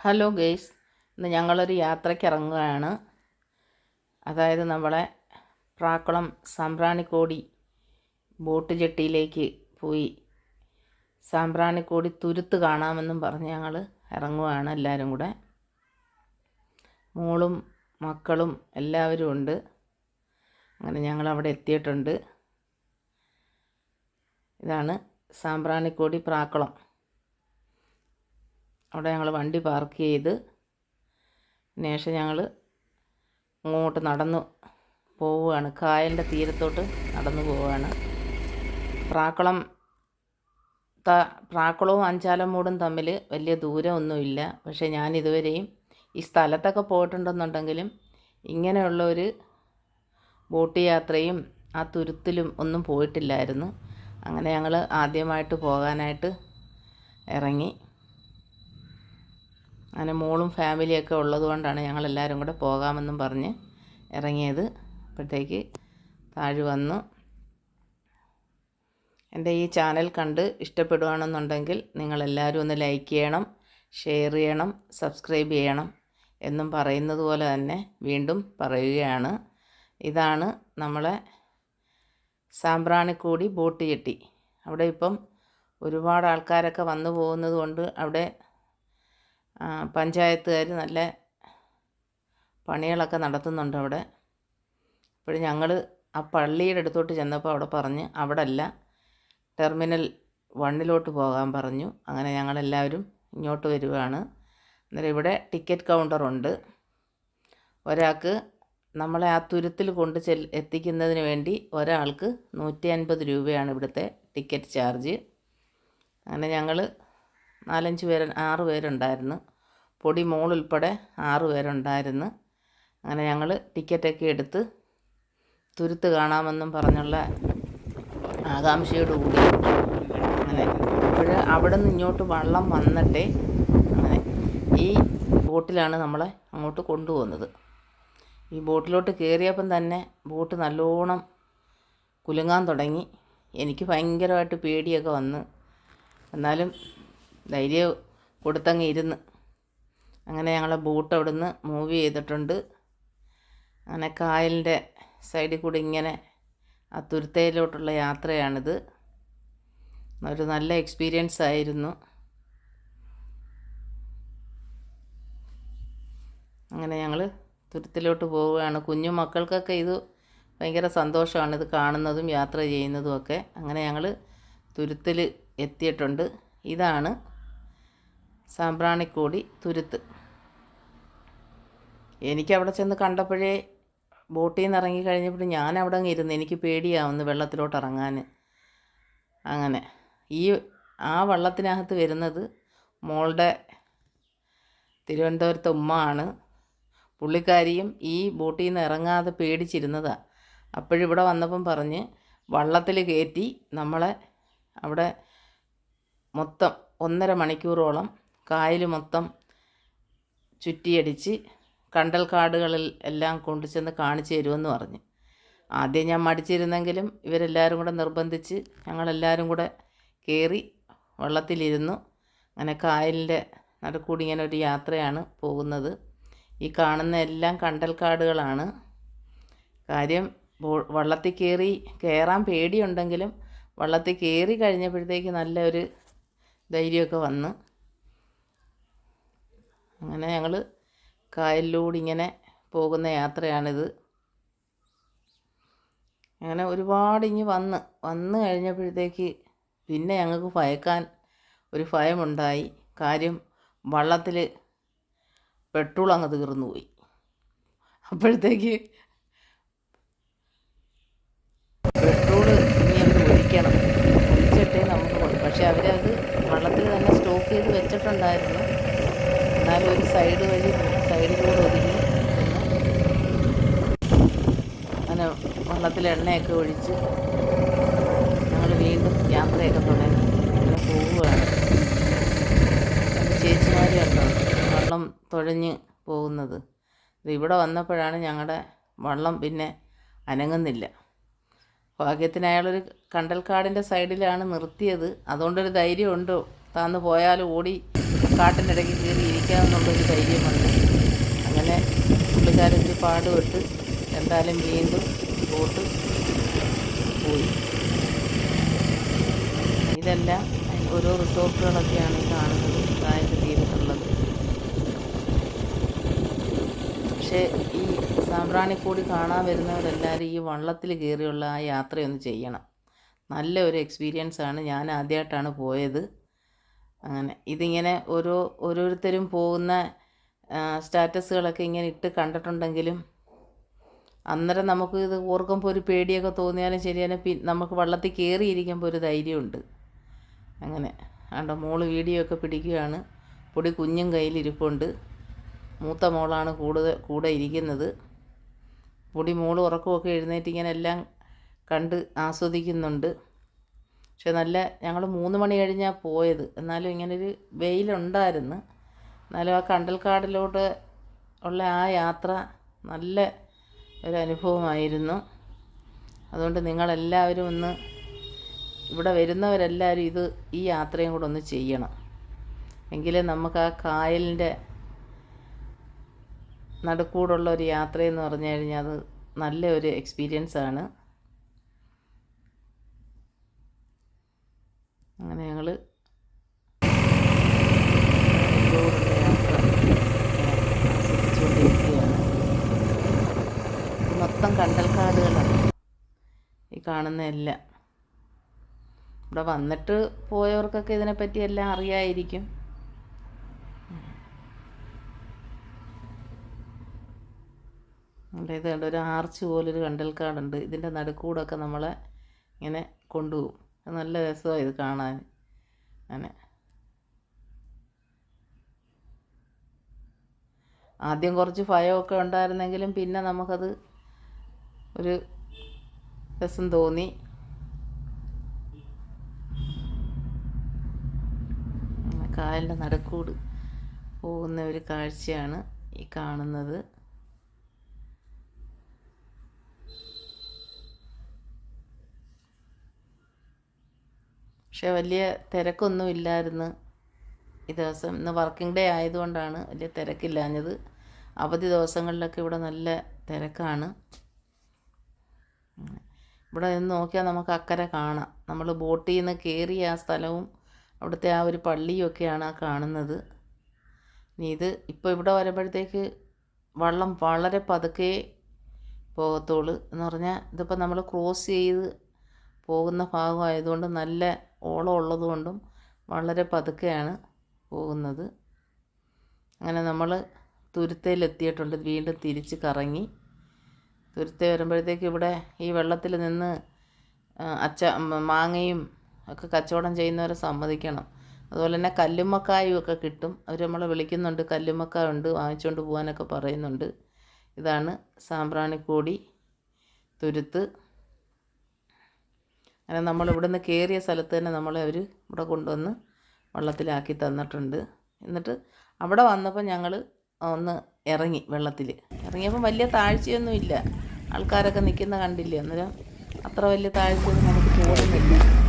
Hello guys ഇന്ന് ഞങ്ങളൊരു യാത്രയ്ക്ക് ഇറങ്ങുകയാണ് അതായത് നമ്മളെ പ്രാക്കുളം സാമ്പ്രാണിക്കോടി ബോട്ട് ജെട്ടിയിലേക്ക് പോയി സാമ്പ്രാണിക്കോടി തുരുത്ത് കാണാമെന്നും പറഞ്ഞ് ഞങ്ങൾ ഇറങ്ങുകയാണ് എല്ലാവരും കൂടെ. മോളും മക്കളും എല്ലാവരും ഉണ്ട്. അങ്ങനെ ഞങ്ങൾ അവിടെ എത്തിയിട്ടുണ്ട്. ഇതാണ് സാമ്പ്രാണിക്കോടി പ്രാക്കുളം. അവിടെ ഞങ്ങൾ വണ്ടി പാർക്ക് ചെയ്ത് ശേഷം ഞങ്ങൾ അങ്ങോട്ട് നടന്നു പോവുകയാണ്. കായലിന്റെ തീരത്തോട്ട് നടന്നു പോവുകയാണ്. പ്രാക്കുളം ത പ്രാക്കുളവും അഞ്ചാലമൂടും തമ്മിൽ വലിയ ദൂരമൊന്നുമില്ല. പക്ഷേ ഞാൻ ഇതുവരെയും ഈ സ്ഥലത്തൊക്കെ പോയിട്ടുണ്ടെന്നുണ്ടെങ്കിലും ഇങ്ങനെയുള്ള ഒരു ബോട്ട് യാത്രയും ആ തുരുത്തിലും ഒന്നും പോയിട്ടില്ലായിരുന്നു. അങ്ങനെ ഞങ്ങൾ ആദ്യമായിട്ട് പോകാനായിട്ട് ഇറങ്ങി. അങ്ങനെ മോളും ഫാമിലിയൊക്കെ ഉള്ളത് കൊണ്ടാണ് ഞങ്ങളെല്ലാവരും കൂടെ പോകാമെന്നും പറഞ്ഞ് ഇറങ്ങിയത്. അപ്പോഴത്തേക്ക് താഴെ വന്നു. എന്റെ ഈ ചാനൽ കണ്ട് ഇഷ്ടപ്പെടുകയാണെന്നുണ്ടെങ്കിൽ നിങ്ങളെല്ലാവരും ഒന്ന് ലൈക്ക് ചെയ്യണം ഷെയർ ചെയ്യണം സബ്സ്ക്രൈബ് ചെയ്യണം എന്നും പറയുന്നത് പോലെ തന്നെ വീണ്ടും പറയുകയാണ്. ഇതാണ് നമ്മളെ സാമ്പ്രാണിക്കൂടി ബോട്ട് ചെട്ടി അവിടെ ഇപ്പം ഒരുപാട് ആൾക്കാരൊക്കെ വന്നു പോകുന്നത് കൊണ്ട് അവിടെ പഞ്ചായത്തുകാർ നല്ല പണികളൊക്കെ നടത്തുന്നുണ്ട് അവിടെ. അപ്പോൾ ഞങ്ങൾ ആ പള്ളിയുടെ അടുത്തോട്ട് ചെന്നപ്പോൾ അവിടെ പറഞ്ഞ് അവിടെ അല്ല ടെർമിനൽ വണ്ണിലോട്ട് പോകാൻ പറഞ്ഞു. അങ്ങനെ ഞങ്ങളെല്ലാവരും ഇങ്ങോട്ട് വരികയാണ് അന്നേരം ഇവിടെ ടിക്കറ്റ് കൗണ്ടറുണ്ട്. ഒരാൾക്ക് നമ്മളെ ആ തുരുത്തിൽ കൊണ്ട് ചെൽ എത്തിക്കുന്നതിന് വേണ്ടി ഒരാൾക്ക് നൂറ്റി അൻപത് രൂപയാണ് ഇവിടുത്തെ ടിക്കറ്റ് ചാർജ്. അങ്ങനെ ഞങ്ങൾ നാലഞ്ച് പേര് ആറ് പേരുണ്ടായിരുന്നു. പൊടി മോളുൾപ്പെടെ ആറ് പേരുണ്ടായിരുന്നു. അങ്ങനെ ഞങ്ങൾ ടിക്കറ്റൊക്കെ എടുത്ത് തുരുത്ത് കാണാമെന്നും പറഞ്ഞുള്ള ആകാംക്ഷയോട് കൂടി അങ്ങനെ അപ്പോൾ അവിടെ നിന്ന് ഇങ്ങോട്ട് വള്ളം വന്നിട്ടേ അങ്ങനെ ഈ ബോട്ടിലാണ് നമ്മളെ അങ്ങോട്ട് കൊണ്ടുപോകുന്നത്. ഈ ബോട്ടിലോട്ട് കയറിയപ്പം തന്നെ ബോട്ട് നല്ലോണം കുലുങ്ങാൻ തുടങ്ങി. എനിക്ക് ഭയങ്കരമായിട്ട് പേടിയൊക്കെ വന്ന്. എന്നാലും ധൈര്യം കൊടുത്തങ്ങ് ഇരുന്ന്. അങ്ങനെ ഞങ്ങളെ ബോട്ട് അവിടുന്ന് മൂവ് ചെയ്തിട്ടുണ്ട്. അങ്ങനെ കായലിന്റെ സൈഡിൽ കൂടി ഇങ്ങനെ ആ തുരുത്തയിലോട്ടുള്ള യാത്രയാണിത്. ഒരു നല്ല എക്സ്പീരിയൻസ് ആയിരുന്നു. അങ്ങനെ ഞങ്ങൾ തുരുത്തിലോട്ട് പോവുകയാണ്. കുഞ്ഞു മക്കൾക്കൊക്കെ ഇത് ഭയങ്കര സന്തോഷമാണ് ഇത് കാണുന്നതും യാത്ര ചെയ്യുന്നതും ഒക്കെ. അങ്ങനെ ഞങ്ങൾ തുരുത്തിൽ എത്തിയിട്ടുണ്ട്. ഇതാണ് സാമ്പ്രാണിക്കോടി തുരുത്ത്. എനിക്ക് അവിടെ ചെന്ന് കണ്ടപ്പോഴേ ബോട്ടിൽ നിന്ന് ഇറങ്ങി കഴിഞ്ഞപ്പോൾ ഞാൻ അവിടെ അങ്ങ് ഇരുന്ന് എനിക്ക് പേടിയാവുന്നു വെള്ളത്തിലോട്ട് ഇറങ്ങാൻ അങ്ങനെ ഈ ആ വള്ളത്തിനകത്ത് വരുന്നത് മോളുടെ തിരുവനന്തപുരത്തെ ഉമ്മ ആണ് പുള്ളിക്കാരിയും ഈ ബോട്ടിൽ നിന്ന് ഇറങ്ങാതെ പേടിച്ചിരുന്നതാണ് അപ്പോഴിവിടെ വന്നപ്പം പറഞ്ഞ് വള്ളത്തിൽ കയറ്റി നമ്മളെ അവിടെ മൊത്തം ഒന്നര മണിക്കൂറോളം കായൽ മൊത്തം ചുറ്റിയടിച്ച് കണ്ടൽ കാടുകളിൽ എല്ലാം കൊണ്ടു ചെന്ന് കാണിച്ചു തരുമെന്ന് പറഞ്ഞു. ആദ്യം ഞാൻ മടിച്ചിരുന്നെങ്കിലും ഇവരെല്ലാവരും കൂടെ നിർബന്ധിച്ച് ഞങ്ങളെല്ലാവരും കൂടെ കയറി വള്ളത്തിലിരുന്നു. അങ്ങനെ കായലിന്റെ നടുക്കൂടി ഇങ്ങനെ ഒരു യാത്രയാണ് പോകുന്നത്. ഈ കാണുന്ന എല്ലാം കണ്ടൽ കാടുകളാണ്. കാര്യം വള്ളത്തിൽ കയറി കയറാൻ പേടിയുണ്ടെങ്കിലും വള്ളത്തിൽ കയറി കഴിഞ്ഞപ്പോഴത്തേക്ക് നല്ലൊരു ധൈര്യമൊക്കെ വന്ന്. അങ്ങനെ ഞങ്ങൾ കായലിലൂടെ ഇങ്ങനെ പോകുന്ന യാത്രയാണിത്. അങ്ങനെ ഒരുപാട് ഇനി വന്ന് വന്ന് കഴിഞ്ഞപ്പോഴത്തേക്ക് പിന്നെ ഞങ്ങൾക്ക് ഭയക്കാൻ ഒരു ഭയമുണ്ടായി. കാര്യം വള്ളത്തിൽ പെട്രോൾ അങ്ങ് തീർന്നു പോയി. അപ്പോഴത്തേക്ക് പെട്രോൾ ഇനി അവർ ഒഴിക്കണം. ഒഴിച്ചിട്ടേ നമുക്ക് പക്ഷേ അവരത് വള്ളത്തിൽ തന്നെ സ്റ്റോക്ക് ചെയ്ത് വെച്ചിട്ടുണ്ടായിരുന്നു. എന്നാലും ഒരു സൈഡ് വഴി സൈഡിലൂടെ ഒതുങ്ങി അങ്ങനെ വള്ളത്തിൽ എണ്ണയൊക്കെ ഒഴിച്ച് ഞങ്ങൾ വീണ്ടും യാത്രയൊക്കെ തുടങ്ങി. അങ്ങനെ പോവുകയാണ്. ചേച്ചിമാർ കണ്ടോ? വള്ളം തുഴഞ്ഞ് പോകുന്നത്. ഇവിടെ വന്നപ്പോഴാണ് ഞങ്ങളുടെ വള്ളം പിന്നെ അനങ്ങുന്നില്ല. ഭാഗ്യത്തിന് അയാളൊരു കണ്ടൽക്കാടിന്റെ സൈഡിലാണ് നിർത്തിയത്. അതുകൊണ്ടൊരു ധൈര്യമുണ്ട്. താന്ന് പോയാൽ ഓടി കാട്ടിനിടയ്ക്ക് കയറി ഇരിക്കാമെന്നുള്ളൊരു ധൈര്യമുണ്ട്. അങ്ങനെ പുള്ളിക്കാരൊരു പാടുപെട്ട് എന്തായാലും വീണ്ടും ബോട്ട് പോയി. ഇതെല്ലാം ഓരോ റിസോർട്ടുകളൊക്കെയാണ് കാണുന്നത് കായിക തീരത്തുള്ളത്. പക്ഷേ ഈ സാമ്പ്രാണിക്കൂടി കാണാൻ വരുന്നവരെല്ലാവരും ഈ വള്ളത്തിൽ കയറിയുള്ള ആ യാത്രയൊന്ന് ചെയ്യണം. നല്ല ഒരു എക്സ്പീരിയൻസ് ആണ് ഞാൻ ആദ്യമായിട്ടാണ് പോയത്. അങ്ങനെ ഇതിങ്ങനെ ഓരോ ഓരോരുത്തരും പോകുന്ന സ്റ്റാറ്റസുകളൊക്കെ ഇങ്ങനെ ഇട്ട് കണ്ടിട്ടുണ്ടെങ്കിലും അന്നേരം നമുക്ക് ഇത് ഓർക്കുമ്പോൾ ഒരു പേടിയൊക്കെ തോന്നിയാലും ശരിയാലും പി നമുക്ക് വള്ളത്തിൽ കയറിയിരിക്കുമ്പോൾ ഒരു ധൈര്യമുണ്ട്. അങ്ങനെ അവിടെ മോൾ വീഡിയോ ഒക്കെ പിടിക്കുകയാണ്. പൊടി കുഞ്ഞും കയ്യിലിരിപ്പുണ്ട്. മൂത്ത മോളാണ് കൂടുതൽ കൂടെ ഇരിക്കുന്നത്. പൊടി മോൾ ഉറക്കമൊക്കെ എഴുന്നേറ്റ് ഇങ്ങനെ എല്ലാം കണ്ട് ആസ്വദിക്കുന്നുണ്ട്. പക്ഷെ നല്ല ഞങ്ങൾ മൂന്ന് മണി കഴിഞ്ഞാൽ പോയത്. എന്നാലും ഇങ്ങനൊരു വെയിലുണ്ടായിരുന്നു. എന്നാലും ആ കണ്ടൽക്കാടിലോട്ട് ഉള്ള ആ യാത്ര നല്ല ഒരു അനുഭവമായിരുന്നു അതുകൊണ്ട് നിങ്ങളെല്ലാവരും ഒന്ന് ഇവിടെ വരുന്നവരെല്ലാവരും ഇത് ഈ യാത്രയും കൂടെ ഒന്ന് ചെയ്യണം. എങ്കിലേ നമുക്ക് ആ കായലിന്റെ നടുക്കൂടുള്ള ഒരു യാത്രയെന്ന് പറഞ്ഞു കഴിഞ്ഞാൽ അത് നല്ല ഒരു എക്സ്പീരിയൻസ് ആണ് അങ്ങനെ ഞങ്ങൾ യാത്ര ആസ്വദിച്ചുകൊണ്ടിരിക്കുകയാണ് മൊത്തം കണ്ടൽക്കാടുകളാണ് ഈ കാണുന്ന എല്ലാം. ഇവിടെ വന്നിട്ട് പോയവർക്കൊക്കെ ഇതിനെപ്പറ്റി എല്ലാം അറിയായിരിക്കും. ഇവിടെ ഇത് കണ്ട് ഒരു ആർച്ച് പോലൊരു കണ്ടൽക്കാടുണ്ട് ഇതിന്റെ നടുക്കൂടൊക്കെ നമ്മളെ ഇങ്ങനെ കൊണ്ടുപോകും. നല്ല രസമാണ് ഇത് കാണാൻ. അങ്ങനെ. ആദ്യം കുറച്ച് ഭയമൊക്കെ ഉണ്ടായിരുന്നെങ്കിലും പിന്നെ നമുക്കത് ഒരു രസം തോന്നി. കായലിന്റെ നടക്കൂട് പോകുന്ന ഒരു കാഴ്ചയാണ് ഈ കാണുന്നത്. പക്ഷെ വലിയ തിരക്കൊന്നും ഇല്ലായിരുന്നു ഈ ദിവസം. ഇന്ന് വർക്കിംഗ് ഡേ ആയതുകൊണ്ടാണ് വലിയ തിരക്കില്ലാഞ്ഞത്. അവധി ദിവസങ്ങളിലൊക്കെ ഇവിടെ നല്ല തിരക്കാണ്. ഇവിടെ നിന്ന് നോക്കിയാൽ നമുക്ക് അക്കരെ കാണാം. നമ്മൾ ബോട്ടിൽ നിന്ന് കയറിയ ആ സ്ഥലവും അവിടുത്തെ ആ ഒരു പള്ളിയൊക്കെയാണ് ആ കാണുന്നത്. ഇനി ഇത് ഇപ്പോൾ ഇവിടെ വരുമ്പോഴത്തേക്ക് വള്ളം വളരെ പതുക്കെ പോകത്തുള്ളൂ എന്ന് പറഞ്ഞാൽ ഇതിപ്പോൾ നമ്മൾ ക്രോസ് ചെയ്ത് പോകുന്ന ഭാഗമായതുകൊണ്ട് നല്ല ഓളം ഉള്ളതുകൊണ്ടും വളരെ പതുക്കെയാണ് പോകുന്നത്. അങ്ങനെ നമ്മൾ തുരുത്തയിലെത്തിയിട്ടുണ്ട് വീണ്ടും തിരിച്ച് കറങ്ങി. തുരുത്ത വരുമ്പോഴത്തേക്ക് ഇവിടെ ഈ വെള്ളത്തിൽ നിന്ന് അച്ച മാങ്ങയും ഒക്കെ കച്ചവടം ചെയ്യുന്നവരെ സമ്മതിക്കണം. അതുപോലെ തന്നെ കല്ലുമ്മക്കായും ഒക്കെ കിട്ടും. അവർ നമ്മളെ വിളിക്കുന്നുണ്ട് കല്ലുമ്മക്കായ ഉണ്ട് വാങ്ങിച്ചുകൊണ്ട് പോകാനൊക്കെ പറയുന്നുണ്ട്. ഇതാണ് സാമ്പ്രാണിക്കോടി തുരുത്ത്. അങ്ങനെ നമ്മൾ ഇവിടുന്ന് കയറിയ സ്ഥലത്ത് തന്നെ നമ്മളെ അവർ ഇവിടെ കൊണ്ടുവന്ന് വെള്ളത്തിലാക്കി തന്നിട്ടുണ്ട്. എന്നിട്ട് അവിടെ വന്നപ്പോൾ ഞങ്ങൾ ഒന്ന് ഇറങ്ങി വെള്ളത്തിൽ ഇറങ്ങിയപ്പോൾ വലിയ താഴ്ചയൊന്നും ഇല്ല ആൾക്കാരൊക്കെ നിൽക്കുന്ന കണ്ടില്ലേ അന്നേരം അത്ര വലിയ താഴ്ചയൊന്നും നമുക്ക് തോന്നുന്നില്ല.